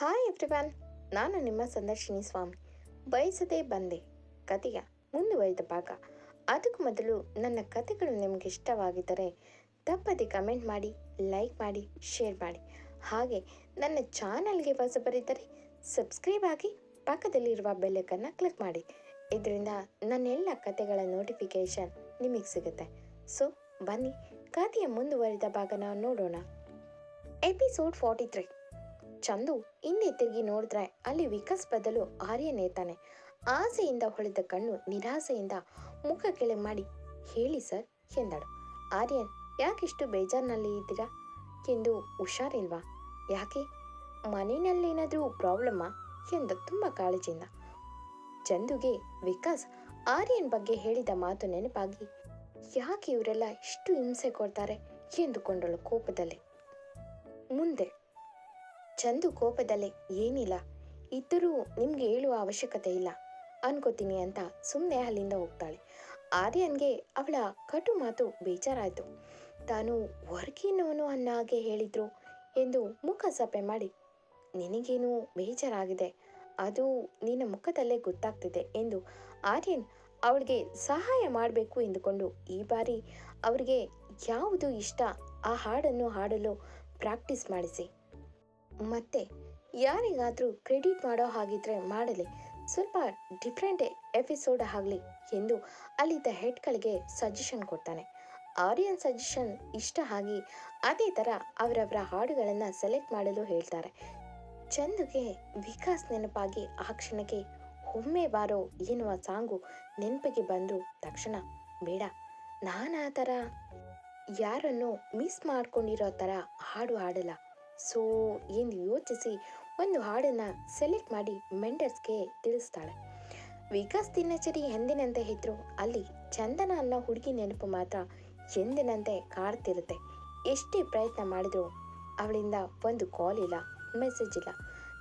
Hi everyone ನಾನು ನಿಮ್ಮ ಸಂದರ್ಶಿನಿ ಸ್ವಾಮಿ. ಬಯಸದೆ ಬಂದೆ. ಕತೆಯ ಮುಂದುವರಿದ ಭಾಗ. ಅದಕ್ಕೂ ಮೊದಲು ನನ್ನ ಕತೆಗಳು ನಿಮಗೆ ಇಷ್ಟವಾಗಿದ್ದರೆ ತಪ್ಪದೆ ಕಮೆಂಟ್ ಮಾಡಿ, ಲೈಕ್ ಮಾಡಿ, ಶೇರ್ ಮಾಡಿ. ಹಾಗೆ ನನ್ನ ಚಾನಲ್ಗೆ ಬರಿದರೆ ಸಬ್ಸ್ಕ್ರೈಬ್ ಆಗಿ ಪಕ್ಕದಲ್ಲಿರುವ ಬೆಲ್ಲಕ್ಕನ್ನು ಕ್ಲಿಕ್ ಮಾಡಿ. ಇದರಿಂದ ನನ್ನೆಲ್ಲ ಕತೆಗಳ ನೋಟಿಫಿಕೇಷನ್ ನಿಮಗೆ ಸಿಗುತ್ತೆ. ಸೊ, ಬನ್ನಿ. ಕತೆಯ ಮುಂದುವರಿದ ಭಾಗನ ನೋಡೋಣ. Episode forty three. ಚಂದು ಹಿಂದೆ ತಿರುಗಿ ನೋಡಿದ್ರೆ ಅಲ್ಲಿ ವಿಕಾಸ್ ಬದಲು ಆರ್ಯನ್ ಇರ್ತಾನೆ ಆಸೆಯಿಂದ ಹೊಳೆದ ಕಣ್ಣು ನಿರಾಸೆಯಿಂದ ಮುಖ ಕೆಳಗೆ ಮಾಡಿ, ಹೇಳಿ ಸರ್, ಎಂದಳು. ಆರ್ಯನ್, ಯಾಕಿಷ್ಟು ಬೇಜಾರಿನಲ್ಲಿ ಇದ್ದೀರಾ? ಎಂದು ಹುಷಾರಿಲ್ವಾ? ಯಾಕೆ? ಮನೆಯಲ್ಲೇನಾದರೂ ಪ್ರಾಬ್ಲಮ್ಮಾ? ಎಂದು ತುಂಬ ಕಾಳಜಿಯಿಂದ. ಚಂದುಗೆ ವಿಕಾಸ್ ಆರ್ಯನ್ ಬಗ್ಗೆ ಹೇಳಿದ ಮಾತು ನೆನಪಾಗಿ, ಯಾಕೆ ಇವರೆಲ್ಲ ಇಷ್ಟು ಹಿಂಸೆ ಕೊಡ್ತಾರೆ? ಎಂದುಕೊಂಡಳು ಕೋಪದಲ್ಲಿ. ಮುಂದೆ ಚಂದು ಕೋಪದಲ್ಲೇ, ಏನಿಲ್ಲ, ಇದ್ದರೂ ನಿಮ್ಗೆ ಹೇಳುವ ಅವಶ್ಯಕತೆ ಇಲ್ಲ, ಅನ್ಕೋತೀನಿ ಅಂತ ಸುಮ್ಮನೆ ಅಲ್ಲಿಂದ ಹೋಗ್ತಾಳೆ. ಆರ್ಯನ್ಗೆ ಅವಳ ಕಟು ಮಾತು ಬೇಜಾರಾಯಿತು. ತಾನು ಹೊರಗಿನವನು ಅನ್ನ ಹಾಗೆ ಹೇಳಿದ್ರು ಎಂದು ಮುಖ ಸಪೆ ಮಾಡಿ, ನಿನಗೇನು ಬೇಜಾರಾಗಿದೆ, ಅದು ನಿನ್ನ ಮುಖದಲ್ಲೇ ಗೊತ್ತಾಗ್ತಿದೆ ಎಂದು ಆರ್ಯನ್ ಅವಳಿಗೆ ಸಹಾಯ ಮಾಡಬೇಕು ಎಂದುಕೊಂಡು ಈ ಬಾರಿ ಅವರಿಗೆ ಯಾವುದು ಇಷ್ಟ, ಆ ಹಾಡನ್ನು ಹಾಡಲು ಪ್ರಾಕ್ಟೀಸ್ ಮಾಡಿಸಿ. ಮತ್ತೆ ಯಾರಿಗಾದರೂ ಕ್ರೆಡಿಟ್ ಮಾಡೋ ಹಾಗಿದ್ರೆ ಮಾಡಲಿ. ಸ್ವಲ್ಪ ಡಿಫ್ರೆಂಟ್ ಎಪಿಸೋಡ್ ಆಗಲಿ ಎಂದು ಅಲ್ಲಿದ್ದ ಹೆಡ್ಗಳಿಗೆ ಸಜೆಷನ್ ಕೊಡ್ತಾನೆ. ಆರಿಯನ್ ಸಜೆಷನ್ ಇಷ್ಟ ಆಗಿ ಅದೇ ಥರ ಅವರವರ ಹಾಡುಗಳನ್ನು ಸೆಲೆಕ್ಟ್ ಮಾಡಲು ಹೇಳ್ತಾರೆ. ಚಂದುಗೆ ವಿಕಾಸ್ ನೆನಪಾಗಿ ಆ ಕ್ಷಣಕ್ಕೆ ಒಮ್ಮೆ ಬಾರೋ ಎನ್ನುವ ಸಾಂಗು ನೆನಪಿಗೆ ಬಂದು ತಕ್ಷಣ, ಬೇಡ, ನಾನು ಆ ಥರ ಯಾರನ್ನು ಮಿಸ್ ಮಾಡ್ಕೊಂಡಿರೋ ಥರ ಹಾಡು ಹಾಡಲ್ಲ. ಸೊ ಎಂದು ಯೋಚಿಸಿ? ಒಂದು ಹಾಡನ್ನು ಸೆಲೆಕ್ಟ್ ಮಾಡಿ ಮೆಂಡರ್ಸ್ಗೆ ತಿಳಿಸ್ತಾಳೆ. ವಿಕಾಸ್ ದಿನಚರಿ ಎಂದಿನಂತೆ ಇದ್ರು ಅಲ್ಲಿ ಚಂದನ ಅನ್ನೋ ಹುಡುಗಿ ನೆನಪು ಮಾತ್ರ ಎಂದಿನಂತೆ ಕಾಡ್ತಿರುತ್ತೆ. ಎಷ್ಟೇ ಪ್ರಯತ್ನ ಮಾಡಿದ್ರು ಅವಳಿಂದ ಒಂದು ಕಾಲ್ ಇಲ್ಲ ಮೆಸೇಜ್ ಇಲ್ಲ.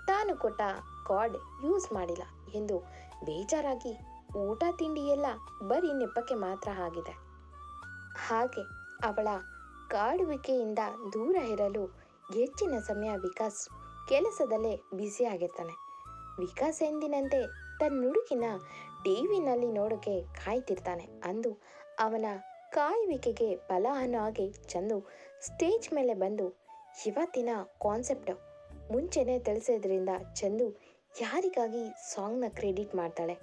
ತಾನು ಕೊಟ್ಟ ಕಾರ್ಡ್ ಯೂಸ್ ಮಾಡಿಲ್ಲ ಎಂದು ಬೇಜಾರಾಗಿ ಊಟ ತಿಂಡಿ ಎಲ್ಲ ಬರೀ ನೆಪಕ್ಕೆ ಮಾತ್ರ ಆಗಿದೆ. ಹಾಗೆ ಅವಳ ಕಾಡುವಿಕೆಯಿಂದ ದೂರ ಇರಲು ಹೆಚ್ಚಿನ ಸಮಯ ವಿಕಾಸ್ ಕೆಲಸದಲ್ಲೇ ಬ್ಯುಸಿಯಾಗಿರ್ತಾನೆ ವಿಕಾಸ್ ಎಂದಿನಂತೆ ತನ್ನ ಹುಡುಗಿನ ಟಿವಿನಲ್ಲಿ ನೋಡೋಕೆ ಕಾಯ್ತಿರ್ತಾನೆ ಅಂದು ಅವನ ಕಾಯುವಿಕೆಗೆ ಫಲ ಅನ್ನೋ ಚಂದು ಸ್ಟೇಜ್ ಮೇಲೆ ಬಂದು ಇವತ್ತಿನ ಕಾನ್ಸೆಪ್ಟ್ ಮುಂಚೆನೆ ತಿಳಿಸೋದ್ರಿಂದ ಚಂದು ಯಾರಿಗಾಗಿ ಸಾಂಗ್ನ ಕ್ರೆಡಿಟ್ ಮಾಡ್ತಾಳೆ?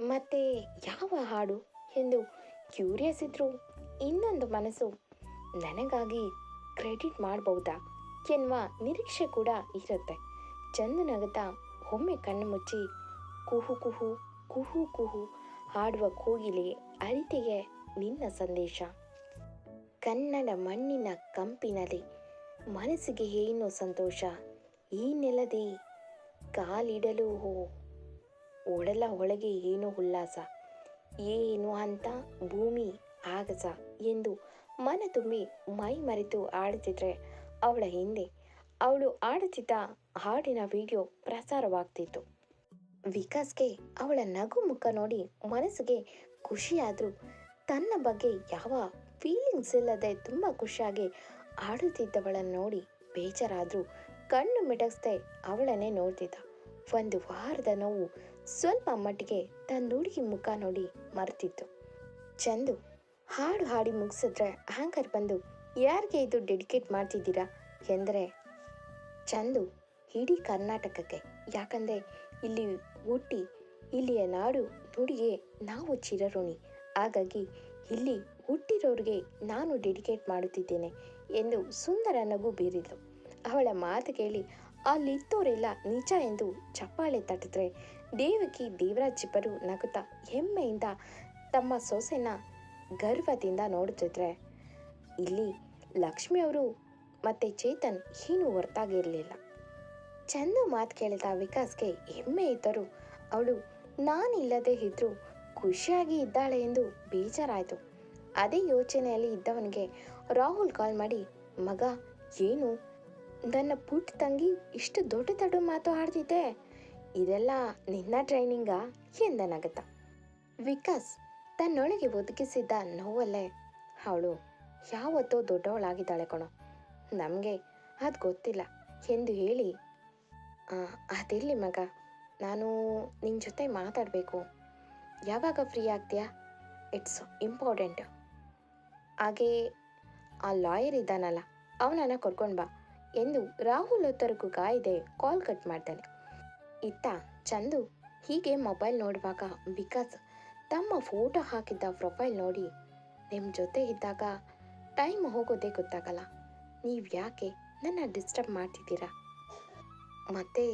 ಮತ್ತೆ ಯಾವ ಹಾಡು? ಎಂದು ಕ್ಯೂರಿಯಸ್ ಇದ್ರು ಇನ್ನೊಂದು ಮನಸ್ಸು ನನಗಾಗಿ ಕ್ರೆಡಿಟ್ ಮಾಡಬಹುದಾ ಎನ್ನುವ ನಿರೀಕ್ಷೆ ಕೂಡ ಇರುತ್ತೆ. ಚಂದನಗತ ಒಮ್ಮೆ ಕಣ್ಣು ಮುಚ್ಚಿ, ಕುಹು ಕುಹು ಕುಹು ಕುಹು ಹಾಡುವ ಕೋಗಿಲೆ ಅರಿತೆಗೆ ನಿನ್ನ ಸಂದೇಶ. ಕನ್ನಡ ಮಣ್ಣಿನ ಕಂಪಿನಲ್ಲಿ ಮನಸ್ಸಿಗೆ ಏನು ಸಂತೋಷ. ಈ ನೆಲದಿ ಕಾಲಿಡಲು ಒಡಲ ಒಳಗೆ ಏನು ಉಲ್ಲಾಸ. ಏನು ಅಂತ ಭೂಮಿ ಆಗಸ ಎಂದು ಮನ ತುಂಬಿ ಮೈ ಮರೆತು ಆಡುತ್ತಿದ್ರೆ ಅವಳ ಹಿಂದೆ ಅವಳು ಆಡುತ್ತಿದ್ದ ಹಾಡಿನ ವಿಡಿಯೋ ಪ್ರಸಾರವಾಗ್ತಿತ್ತು. ವಿಕಾಸ್ಗೆ ಅವಳ ನಗು ಮುಖ ನೋಡಿ ಮನಸ್ಸಿಗೆ ಖುಷಿಯಾದರೂ. ತನ್ನ ಬಗ್ಗೆ ಯಾವ ಫೀಲಿಂಗ್ಸ್ ಇಲ್ಲದೆ ತುಂಬ ಖುಷಿಯಾಗಿ ಆಡುತ್ತಿದ್ದವಳನ್ನು ನೋಡಿ ಬೇಜಾರಾದರೂ. ಕಣ್ಣು ಮಿಟಕ್ಸ್ದೆ ಅವಳನ್ನೇ ನೋಡ್ತಿದ್ದ. ಒಂದು ವಾರದ ನೋವು ಸ್ವಲ್ಪ ಮಟ್ಟಿಗೆ ತನ್ನ ಹುಡುಗಿ ಮುಖ ನೋಡಿ ಮರೆತಿತ್ತು. ಚಂದು ಹಾಡು ಹಾಡಿ ಮುಗಿಸಿದ್ರೆ ಆಂಕರ್ ಬಂದು, ಯಾರಿಗೆ ಇದು ಡೆಡಿಕೇಟ್ ಮಾಡ್ತಿದ್ದೀರಾ? ಎಂದರೆ, ಚಂದು, ಇಡೀ ಕರ್ನಾಟಕಕ್ಕೆ. ಯಾಕಂದರೆ, ಇಲ್ಲಿ ಹುಟ್ಟಿ, ಇಲ್ಲಿಯ ನಾಡು ನುಡಿಗೆ ನಾವು ಚಿರಋಣಿ. ಹಾಗಾಗಿ, ಇಲ್ಲಿ ಹುಟ್ಟಿರೋರಿಗೆ ನಾನು ಡೆಡಿಕೇಟ್ ಮಾಡುತ್ತಿದ್ದೇನೆ ಎಂದು ಸುಂದರ ನಗು ಬೀರಿದ್ಲು. ಅವಳ ಮಾತು ಕೇಳಿ ಅಲ್ಲಿತ್ತೋರೆಲ್ಲ ನಿಜ ಎಂದು ಚಪ್ಪಾಳೆ ತಟ್ಟಿದ್ರೆ, ದೇವಕಿ ದೇವರಾಜ್ ಇಬ್ಬರು ನಗುತ್ತಾ ಹೆಮ್ಮೆಯಿಂದ ತಮ್ಮ ಸೊಸೆನ ಗರ್ವದಿಂದ ನೋಡುತ್ತಿದ್ರೆ ಇಲ್ಲಿ ಲಕ್ಷ್ಮಿ ಅವರು ಮತ್ತೆ ಚೇತನ್ ಏನು ಹೊರತಾಗಿರಲಿಲ್ಲ. ಚಂದು ಮಾತು ಕೇಳಿದ ವಿಕಾಸ್ಗೆ ಹೆಮ್ಮೆ ಇದ್ದರು ಅವಳು ನಾನಿಲ್ಲದೆ ಇದ್ರೂ ಖುಷಿಯಾಗಿ ಇದ್ದಾಳೆ ಎಂದು ಬೇಜಾರಾಯಿತು. ಅದೇ ಯೋಚನೆಯಲ್ಲಿ ಇದ್ದವನಿಗೆ ರಾಹುಲ್ ಕಾಲ್ ಮಾಡಿ, ಮಗ, ಏನು? ನನ್ನ ಪುಟ್ಟ ತಂಗಿ ಇಷ್ಟು ದೊಡ್ಡ ದೊಡ್ಡ ಮಾತು ಆಡ್ತಿದ್ದೆ ಇದೆಲ್ಲ ನಿನ್ನ ಟ್ರೈನಿಂಗಾ? ಎಂದನಗತ್ತ. ವಿಕಾಸ್ ತನ್ನೊಳಗೆ ಒದಗಿಸಿದ್ದ ನೋವಲ್ಲೇ ಅವಳು ಯಾವತ್ತೋ ದೊಡ್ಡವಳಾಗಿದ್ದಾಳೆ ಕಣೋ. ನಮಗೆ ಅದು ಗೊತ್ತಿಲ್ಲ. ಎಂದು ಹೇಳಿ ಅದಿರಲಿ ಮಗ. ನಾನು ನಿನ್ನ ಜೊತೆ ಮಾತಾಡಬೇಕು. ಯಾವಾಗ ಫ್ರೀ ಆಗ್ತೀಯಾ? It's important. ಹಾಗೆ ಆ ಲಾಯರ್ ಇದ್ದಾನಲ್ಲ, ಅವನನ್ನು ಕರ್ಕೊಂಡು ಬಾ ಎಂದು ರಾಹುಲ್ ಹೊತ್ತರಿಗೂ ಗಾಯದೆ ಕಾಲ್ ಕಟ್ ಮಾಡ್ತಾನೆ. ಇತ್ತ ಚಂದು ಹೀಗೆ ಮೊಬೈಲ್ ನೋಡುವಾಗ ವಿಕಾಸ್ ತಮ್ಮ ಫೋಟೋ ಹಾಕಿದ್ದ ಪ್ರೊಫೈಲ್ ನೋಡಿ. ನಿಮ್ಮ ಜೊತೆ ಇದ್ದಾಗ ಟೈಮ್ ಹೋಗೋದೇ ಗೊತ್ತಾಗಲ್ಲ. ನೀವು ಯಾಕೆ ನನ್ನ ಡಿಸ್ಟರ್ಬ್ ಮಾಡ್ತಿದ್ದೀರಾ? ಮತ್ತೆ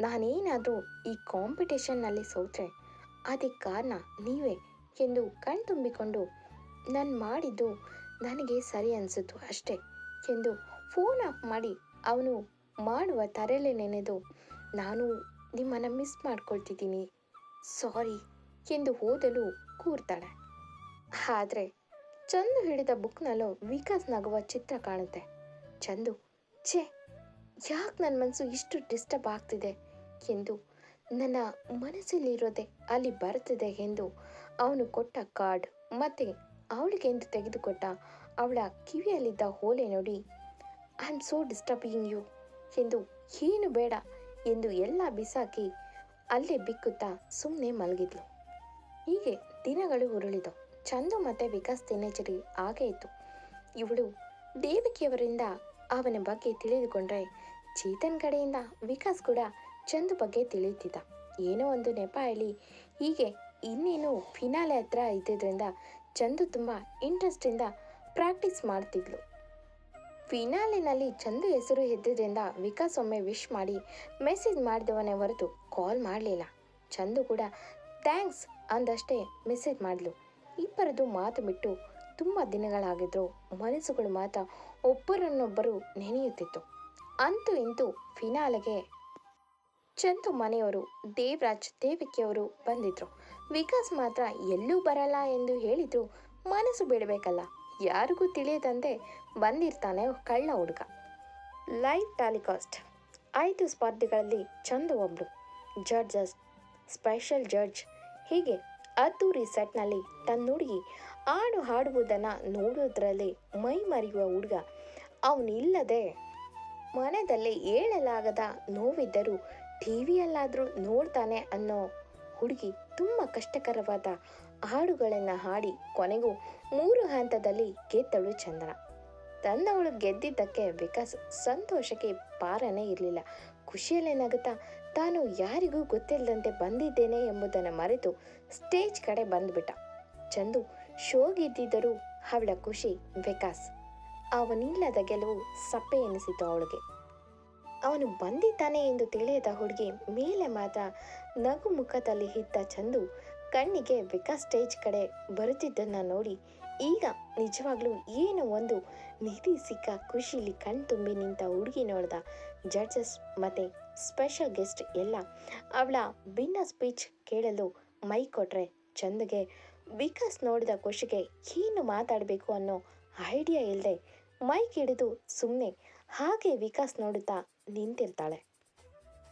ನಾನೇನಾದರೂ ಈ ಕಾಂಪಿಟೇಷನ್ನಲ್ಲಿ ಸೋತ್ರೆ, ಅದಕ್ಕೆ ಕಾರಣ ನೀವೇ ಎಂದು ಕಣ್ತುಂಬಿಕೊಂಡು ನಾನು ಮಾಡಿದ್ದು ನನಗೆ ಸರಿ ಅನಿಸಿತು ಅಷ್ಟೇ ಎಂದು ಫೋನ್ ಆಫ್ ಮಾಡಿ ಅವನು ಮಾಡುವ ತರಲೆ ನೆನೆದು, ನಾನು ನಿಮ್ಮನ್ನು ಮಿಸ್ ಮಾಡ್ಕೊಳ್ತಿದ್ದೀನಿ. ಸಾರಿ. ಎಂದು ಓದಲು ಕೂರ್ತಾಳೆ. ಆದರೆ ಚಂದು ಹಿಡಿದ ಬುಕ್ನಲ್ಲೋ ವಿಕಾಸ್ ನಗುವ ಚಿತ್ರ ಕಾಣುತ್ತೆ. ಚಂದು, ಛೇ, ಯಾಕೆ ನನ್ನ ಮನಸ್ಸು ಇಷ್ಟು ಡಿಸ್ಟರ್ಬ್ ಆಗ್ತಿದೆ ಎಂದು ನನ್ನ ಮನಸ್ಸಲ್ಲಿರೋದೆ ಅಲ್ಲಿ ಬರ್ತಿದೆ ಎಂದು ಅವನು ಕೊಟ್ಟ ಕಾರ್ಡ್ ಮತ್ತೆ ಅವಳಿಗೆ ಎಂದು ತೆಗೆದುಕೊಟ್ಟ ಅವಳ ಕಿವಿಯಲ್ಲಿದ್ದ ಓಲೆ ನೋಡಿ I am so disturbing you ಎಂದು, ಏನು ಬೇಡ ಎಂದು ಎಲ್ಲ ಬಿಸಾಕಿ ಅಲ್ಲೇ ಬಿಕ್ಕುತ್ತಾ ಸುಮ್ಮನೆ ಮಲಗಿದ್ಲು. ಹೀಗೆ ದಿನಗಳು ಉರುಳಿದವು. ಚಂದು ಮತ್ತೆ ವಿಕಾಸ್ ದಿನಚರಿ ಹಾಗೆ ಇತ್ತು. ಇವಳು ದೇವಿಕೆಯವರಿಂದ ಅವನ ಬಗ್ಗೆ ತಿಳಿದುಕೊಂಡ್ರೆ ಚೇತನ್ ಕಡೆಯಿಂದ ವಿಕಾಸ್ ಕೂಡ ಚಂದು ಬಗ್ಗೆ ತಿಳಿಯುತ್ತಿದ್ದ. ಏನೋ ಒಂದು ನೆಪ ಹೇಳಿ ಹೀಗೆ ಇನ್ನೇನು ಫಿನಾಲೆ ಹತ್ರ ಇದ್ದಿದ್ರಿಂದ ಚಂದು ತುಂಬ ಇಂಟ್ರೆಸ್ಟಿಂದ ಪ್ರಾಕ್ಟೀಸ್ ಮಾಡ್ತಿದ್ಲು. ಫಿನಾಲಿನಲ್ಲಿ ಚಂದು ಹೆಸರು ಎದ್ದಿದ್ರಿಂದ ವಿಕಾಸ್ ಒಮ್ಮೆ ವಿಶ್ ಮಾಡಿ ಮೆಸೇಜ್ ಮಾಡಿದವನೇ ಹೊರತು ಕಾಲ್ ಮಾಡಲಿಲ್ಲ. ಚಂದು ಕೂಡ ಥ್ಯಾಂಕ್ಸ್ ಅಂದಷ್ಟೇ ಮೆಸೇಜ್ ಮಾಡಲು. ಇಬ್ಬರದು ಮಾತು ಬಿಟ್ಟು ತುಂಬ ದಿನಗಳಾಗಿದ್ರು. ಮನಸ್ಸುಗಳು ಮಾತ್ರ ಒಬ್ಬರನ್ನೊಬ್ಬರು ನೆನೆಯುತ್ತಿತ್ತು. ಅಂತೂ ಇಂತೂ ಫಿನಾಲೆಗೆ ಚಂದು ಮನೆಯವರು, ದೇವರಾಜ್ ದೇವಿಕೆಯವರು ಬಂದಿದ್ರು. ವಿಕಾಸ್ ಮಾತ್ರ ಎಲ್ಲೂ ಬರಲ್ಲ ಎಂದು ಹೇಳಿದ್ರು. ಮನಸ್ಸು ಬಿಡಬೇಕಲ್ಲ. ಯಾರಿಗೂ ತಿಳಿಯದಂತೆ ಬಂದಿರ್ತಾನೆ ಕಳ್ಳ ಹುಡುಗ. Live telecast. ಐದು ಸ್ಪರ್ಧೆಗಳಲ್ಲಿ ಚಂದು ಒಬ್ಬರು ಜಡ್ಜಸ್, ಸ್ಪೆಷಲ್ ಜಡ್ಜ್ ಹೀಗೆ ಅದ್ದೂರಿ ಸೆಟ್ನಲ್ಲಿ ತನ್ನುಡುಗಿ ಹಾಡು ಹಾಡುವುದನ್ನು ನೋಡೋದ್ರಲ್ಲಿ ಮೈ ಮರೆಯುವ ಹುಡುಗ. ಅವನಿಲ್ಲದೆ ಮನೆಯಲ್ಲಿ ಏಳಲಾಗದ ನೋವಿದ್ದರೂ ಟಿವಿಯಲ್ಲಾದರೂ ನೋಡ್ತಾನೆ ಅನ್ನೋ ಹುಡುಗಿ ತುಂಬ ಕಷ್ಟಕರವಾದ ಹಾಡುಗಳನ್ನು ಹಾಡಿ ಕೊನೆಗೂ ಮೂರು ಹಂತದಲ್ಲಿ ಗೆದ್ದಳು ಚಂದನ. ತನ್ನವಳು ಗೆದ್ದಿದ್ದಕ್ಕೆ ವಿಕಾಸ್ ಸಂತೋಷಕ್ಕೆ ಪಾರನೇ ಇರಲಿಲ್ಲ. ಖುಷಿಯಲ್ಲೇ ನಗುತ್ತಾ ತಾನು ಯಾರಿಗೂ ಗೊತ್ತಿಲ್ಲದಂತೆ ಬಂದಿದ್ದೇನೆ ಎಂಬುದನ್ನು ಮರೆತು ಸ್ಟೇಜ್ ಕಡೆ ಬಂದುಬಿಟ್ಟ. ಚಂದು ಶೋಗಿದ್ದಿದ್ದರೂ ಅವಳ ಖುಷಿ ವಿಕಾಸ್. ಅವನಿಲ್ಲದ ಗೆಲುವು ಸಪ್ಪೆ ಎನಿಸಿತು ಅವಳಿಗೆ. ಅವನು ಬಂದಿದ್ದಾನೆ ಎಂದು ತಿಳಿಯದ ಹುಡುಗಿ ಮೇಲೆ ಮಾತ್ರ ನಗು ಮುಖದಲ್ಲಿ ಇದ್ದ ಚಂದು ಕಣ್ಣಿಗೆ ವಿಕಾಸ್ ಸ್ಟೇಜ್ ಕಡೆ ಬರುತ್ತಿದ್ದನ್ನು ನೋಡಿ ಈಗ ನಿಜವಾಗ್ಲೂ ಏನು ಒಂದು ನಿಧಿ ಸಿಕ್ಕ ಖುಷಿಲಿ ಕಣ್ತುಂಬಿ ನಿಂತ ಹುಡುಗಿ ನೋಡ್ದ. ಜಡ್ಜಸ್ ಮತ್ತೆ ಸ್ಪೆಷಲ್ ಗೆಸ್ಟ್ ಎಲ್ಲ ಅವಳ ಭಿನ್ನ ಸ್ಪೀಚ್ ಕೇಳಲು ಮೈ ಕೊಟ್ರೆ ಚಂದಗೆ. ವಿಕಾಸ್ ನೋಡಿದ ಖುಷಿಗೆ ಏನು ಮಾತಾಡಬೇಕು ಅನ್ನೋ ಐಡಿಯಾ ಇಲ್ಲದೆ ಮೈಕ್ ಹಿಡಿದು ಸುಮ್ಮನೆ ಹಾಗೆ ವಿಕಾಸ್ ನೋಡುತ್ತಾ ನಿಂತಿರ್ತಾಳೆ.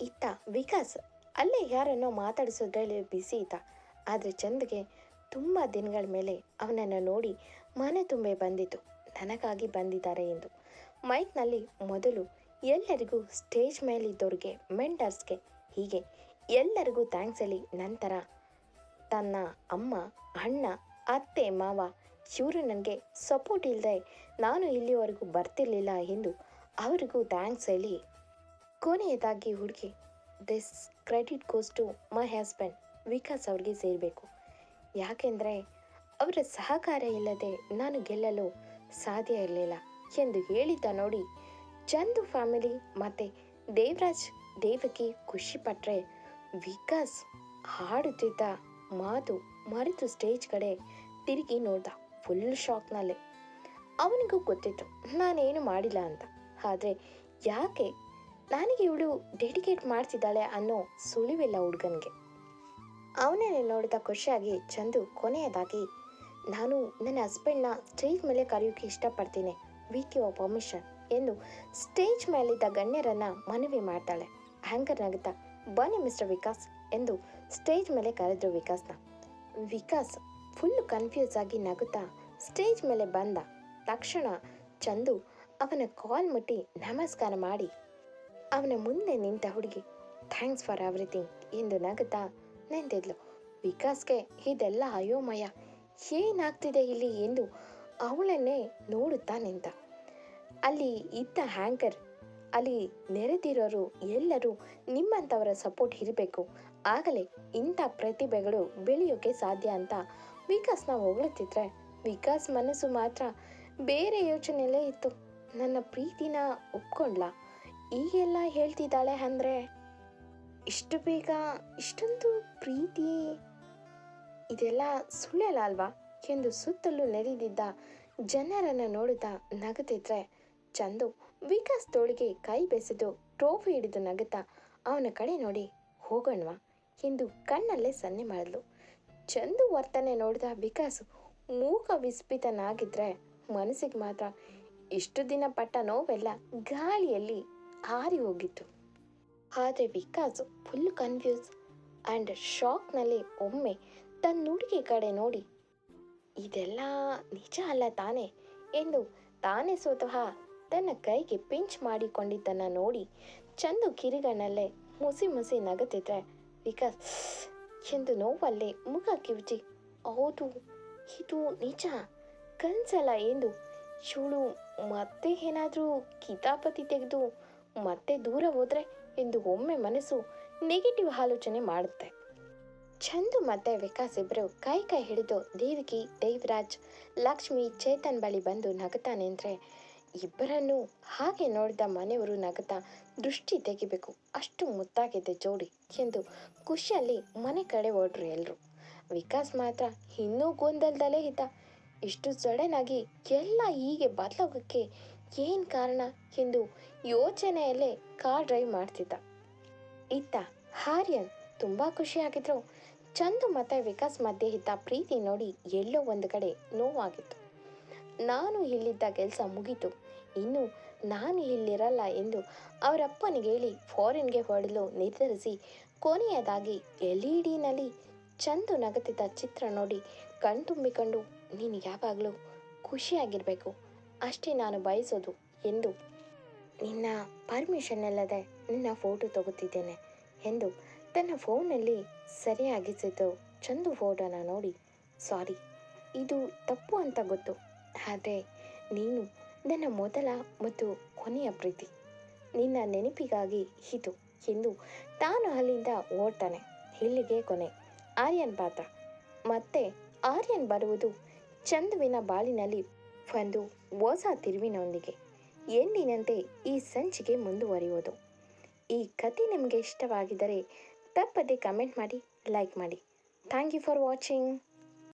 ಇತ್ತ ವಿಕಾಸ್ ಅಲ್ಲೇ ಯಾರನ್ನೋ ಮಾತಾಡಿಸೋದ್ರಲ್ಲಿ ಬಿಸಿ ಇತ್ತ ಆದರೆ ಚಂದ್ಗೆ ತುಂಬ ದಿನಗಳ ಮೇಲೆ ಅವನನ್ನು ನೋಡಿ ಮನೆ ತುಂಬೆ ಬಂದಿತು. ನನಗಾಗಿ ಬಂದಿದ್ದಾರೆ ಎಂದು. ಮೈಕ್ನಲ್ಲಿ ಮೊದಲು ಎಲ್ಲರಿಗೂ ಸ್ಟೇಜ್ ಮೇಲಿದ್ದವ್ರಿಗೆ ಮೆಂಟರ್ಸ್ಗೆ ಹೀಗೆ ಎಲ್ಲರಿಗೂ ಥ್ಯಾಂಕ್ಸ್ ಹೇಳಿ ನಂತರ ತನ್ನ ಅಮ್ಮ, ಅಣ್ಣ, ಅತ್ತೆ, ಮಾವ, ಇವರು ನನಗೆ ಸಪೋರ್ಟ್ ಇಲ್ಲದೆ ನಾನು ಇಲ್ಲಿವರೆಗೂ ಬರ್ತಿರ್ಲಿಲ್ಲ ಎಂದು ಅವರಿಗೂ ಥ್ಯಾಂಕ್ಸ್ ಹೇಳಿ ಕೊನೆಯದಾಗಿ ಹುಡುಗಿ this credit goes to my husband Vikas ಅವ್ರಿಗೆ ಸೇರಬೇಕು. ಯಾಕೆಂದರೆ ಅವರ ಸಹಕಾರ ಇಲ್ಲದೆ ನಾನು ಗೆಲ್ಲಲು ಸಾಧ್ಯ ಇರಲಿಲ್ಲ ಎಂದು ಹೇಳಿದ್ದ ನೋಡಿ ಚಂದು ಫ್ಯಾಮಿಲಿ ಮತ್ತು ದೇವರಾಜ್ ದೇವಕಿ ಖುಷಿಪಟ್ಟರೆ ವಿಕಾಸ್ ಹಾಡುತ್ತಿದ್ದ ಮಾತು ಮರೆತು ಸ್ಟೇಜ್ ಕಡೆ ತಿರುಗಿ ನೋಡ್ದ ಫುಲ್ ಶಾಕ್ನಲ್ಲಿ ಅವನಿಗೂ ಗೊತ್ತಿತ್ತು, ನಾನೇನು ಮಾಡಿಲ್ಲ ಅಂತ. ಆದರೆ ಯಾಕೆ, ನನಗೆ ಇವಳು ಡೆಡಿಕೇಟ್ ಮಾಡ್ತಿದ್ದಾಳೆ ಅನ್ನೋ ಸುಳಿವಿಲ್ಲ ಹುಡುಗನಿಗೆ. ಅವನನ್ನೇ ನೋಡಿದ ಖುಷಿಯಾಗಿ ಚಂದು ಕೊನೆಯದಾಗಿ, ನಾನು ನನ್ನ ಹಸ್ಬೆಂಡ್ನ ಸ್ಟೇಜ್ ಮೇಲೆ ಕರೆಯೋಕೆ ಇಷ್ಟಪಡ್ತೀನಿ. ವಿತ್ ಯುವರ್ ಪರ್ಮಿಷನ್ ಎಂದು ಸ್ಟೇಜ್ ಮೇಲಿದ್ದ ಗಣ್ಯರನ್ನು ಮನವಿ ಮಾಡ್ತಾಳೆ. ಆ್ಯಂಕರ್ ನಗುತ್ತಾ, ಬನ್ನಿ ಮಿಸ್ಟರ್ ವಿಕಾಸ್ ಎಂದು ಸ್ಟೇಜ್ ಮೇಲೆ ಕರೆದ್ರು ವಿಕಾಸ್ನ. ವಿಕಾಸ್ ಫುಲ್ ಕನ್ಫ್ಯೂಸ್ ಆಗಿ ನಗುತ್ತಾ ಸ್ಟೇಜ್ ಮೇಲೆ ಬಂದ ತಕ್ಷಣ ಚಂದು ಅವನ ಕಾಲ್ ಮುಟ್ಟಿ ನಮಸ್ಕಾರ ಮಾಡಿ, ಅವನ ಮುಂದೆ ನಿಂತ ಹುಡುಗಿ ಥ್ಯಾಂಕ್ಸ್ ಫಾರ್ ಎವ್ರಿಥಿಂಗ್ ಎಂದು ನಗುತ್ತಾ ನಿಂತಿದ್ಲು ವಿಕಾಸ್ಗೆ ಇದೆಲ್ಲ ಅಯೋಮಯ. ಏನಾಗ್ತಿದೆ ಇಲ್ಲಿ ಎಂದು ಅವಳನ್ನೇ ನೋಡುತ್ತಾ ನಿಂತ. ಅಲ್ಲಿ ಇದ್ದ ಹ್ಯಾಂಕರ್, ಅಲ್ಲಿ ನೆರೆದಿರೋರು ಎಲ್ಲರೂ ನಿಮ್ಮಂಥವರ ಸಪೋರ್ಟ್ ಇರಬೇಕು. ಆಗಲೇ ಇಂಥ ಪ್ರತಿಭೆಗಳು ಬೆಳೆಯೋಕೆ ಸಾಧ್ಯ ಅಂತ ವಿಕಾಸ್ನ ಹೊಗಳುತ್ತಿದ್ರೆ ವಿಕಾಸ್ ಮನಸ್ಸು ಮಾತ್ರ ಬೇರೆ ಯೋಚನೆಯಲ್ಲೇ ಇತ್ತು. ನನ್ನ ಪ್ರೀತಿನ ಒಪ್ಕೊಂಡ್ಲ? ಈಗೆಲ್ಲ ಹೇಳ್ತಿದ್ದಾಳೆ ಅಂದರೆ ಇಷ್ಟು ಬೇಗ ಇಷ್ಟೊಂದು ಪ್ರೀತಿ ಇದೆಲ್ಲ ಸುಳ್ಳಲ್ಲ ಅಲ್ವಾ ಎಂದು ಸುತ್ತಲೂ ನೆರೆದಿದ್ದ ಜನರನ್ನು ನೋಡುತ್ತಾ ನಗುತ್ತಿದ್ರೆ ಚಂದು ವಿಕಾಸ್ ತೋಳಿಗೆ ಕೈ ಬೆಸೆದು ಟ್ರೋಫಿ ಹಿಡಿದು ನಗುತ್ತಾ, ಅವನ ಕಡೆ ನೋಡಿ, ಹೋಗೋಣವಾ? ಎಂದು ಕಣ್ಣಲ್ಲೇ ಸನ್ನೆ ಮಾಡಿದ್ಲು. ಚಂದು ವರ್ತನೆ ನೋಡಿದ ವಿಕಾಸ್ ಮೂಕ ವಿಸ್ಮಿತನಾಗಿದ್ರೆ ಮನಸ್ಸಿಗೆ ಮಾತ್ರ ಇಷ್ಟು ದಿನ ಪಟ್ಟ ನೋವೆಲ್ಲ ಗಾಳಿಯಲ್ಲಿ ಹಾರಿ ಹೋಗಿತ್ತು. ಆದರೆ ವಿಕಾಸ್ ಫುಲ್ ಕನ್ಫ್ಯೂಸ್ ಆ್ಯಂಡ್ ಶಾಕ್ನಲ್ಲಿ ಒಮ್ಮೆ ತನ್ನ ಹುಡುಗಿ ಕಡೆ ನೋಡಿ, ಇದೆಲ್ಲ ನಿಜ ಅಲ್ಲ ತಾನೆ ಎಂದು ತಾನೇ ಸ್ವತಃ ತನ್ನ ಕೈಗೆ ಪಿಂಚ್ ಮಾಡಿಕೊಂಡಿದ್ದನ್ನು ನೋಡಿ ಚಂದು ಕಿರಿಗಣ್ಣಲ್ಲೇ ಮುಸಿ ಮುಸಿ ನಗುತ್ತಿದ್ರೆ ವಿಕಾಸ್, ಎಂದು ನೋವಲ್ಲೇ ಮುಖ ಕಿವಿಚಿ, ಹೌದು, ಇದು ನಿಜ, ಕನ್ಸಲ್ಲ ಎಂದು ಇವಳು ಮತ್ತೆ ಏನಾದರೂ ಕಿತಾಪತಿ ತೆಗೆದು ಮತ್ತೆ ದೂರ ಹೋದ್ರೆ ಎಂದು ಒಮ್ಮೆ ಮನಸ್ಸು ನೆಗೆಟಿವ್ ಆಲೋಚನೆ ಮಾಡುತ್ತೆ. ಚಂದು ಮತ್ತೆ ವಿಕಾಸ್ ಇಬ್ಬರು ಕೈ ಕೈ ಹಿಡಿದು ದೇವಿಕಿ, ದೇವರಾಜ್, ಲಕ್ಷ್ಮಿ, ಚೇತನ್ ಬಳಿ ಬಂದು ನಗುತ್ತಾನೆ ಅಂದರೆ ಇಬ್ಬರನ್ನು ಹಾಗೆ ನೋಡಿದ ಮನೆಯವರು ನಗುತ್ತಾ ದೃಷ್ಟಿ ತೆಗಿಬೇಕು. ಅಷ್ಟು ಮುತ್ತಾಗಿದೆ ಜೋಡಿ ಎಂದು ಖುಷಿಯಲ್ಲಿ ಮನೆ ಕಡೆ ಹೊರಟ್ರು ಎಲ್ಲರೂ ವಿಕಾಸ್ ಮಾತ್ರ ಇನ್ನೂ ಗೊಂದಲದಲ್ಲೇ ಇದ್ದ. ಇಷ್ಟು ಸಡನ್ ಆಗಿ ಎಲ್ಲ ಹೀಗೆ ಬದಲಾಗೋಕ್ಕೆ ಏನು ಕಾರಣ? ಎಂದು ಯೋಚನೆಯಲ್ಲೇ ಕಾರ್ ಡ್ರೈವ್ ಮಾಡ್ತಿದ್ದ. ಇತ್ತ ಹಾರ್ಯನ್ ತುಂಬ ಖುಷಿಯಾಗಿದ್ರು. ಚಂದು ಮತ್ತೆ ವಿಕಾಸ್ ಮಧ್ಯೆ ಇದ್ದ ಪ್ರೀತಿ ನೋಡಿ ಎಲ್ಲೋ ಒಂದು ಕಡೆ ನೋವಾಗಿತ್ತು. ನಾನು ಇಲ್ಲಿದ್ದ ಕೆಲಸ ಮುಗೀತು. ಇನ್ನು ನಾನು ಇಲ್ಲಿರಲ್ಲ ಎಂದು ಅವರಪ್ಪನಿಗೆ ಹೇಳಿ ಫಾರಿನ್ಗೆ ಹೊರಡಲು ನಿರ್ಧರಿಸಿ ಕೊನೆಯದಾಗಿ ಎಲ್ ಇ ಡಿನಲ್ಲಿ ಚಂದು ನಗತಿದ್ದ ಚಿತ್ರ ನೋಡಿ ಕಣ್ತುಂಬಿಕೊಂಡು ನೀನು ಯಾವಾಗಲೂ ಖುಷಿಯಾಗಿರಬೇಕು. ಅಷ್ಟೇ ನಾನು ಬಯಸೋದು ಎಂದು. ನಿನ್ನ ಪರ್ಮಿಷನ್ ಅಲ್ಲದೆ ನಿನ್ನ ಫೋಟೋ ತಗೋತಿದ್ದೇನೆ ಎಂದು ತನ್ನ ಫೋನಲ್ಲಿ ಸರಿಯಾಗಿಸಿದ್ದು ಚಂದು ಫೋಟೋನ ನೋಡಿ. ಸಾರಿ ಇದು ತಪ್ಪು ಅಂತ ಗೊತ್ತು. ಆದರೆ ನೀನು ನನ್ನ ಮೊದಲ ಮತ್ತು ಕೊನೆಯ ಪ್ರೀತಿ. ನಿನ್ನ ನೆನಪಿಗಾಗಿ ಇದು ಎಂದು ತಾನು ಅಲ್ಲಿಂದ ಓಡ್ತಾನೆ. ಇಲ್ಲಿಗೆ ಕೊನೆ. ಆರ್ಯನ್ ಪಾತ್ರ. ಮತ್ತೆ ಆರ್ಯನ್ ಬರುವುದು ಚಂದುವಿನ ಬಾಳಿನಲ್ಲಿ ಒಂದು ಹೊಸ ತಿರುವಿನೊಂದಿಗೆ ಎಂದಿನಂತೆ ಈ ಸಂಚಿಕೆ ಮುಂದುವರಿಯುವುದು. ಈ ಕತೆ ನಿಮಗೆ ಇಷ್ಟವಾಗಿದ್ದರೆ ತಪ್ಪದೆ ಕಮೆಂಟ್ ಮಾಡಿ, ಲೈಕ್ ಮಾಡಿ. Thank you for watching.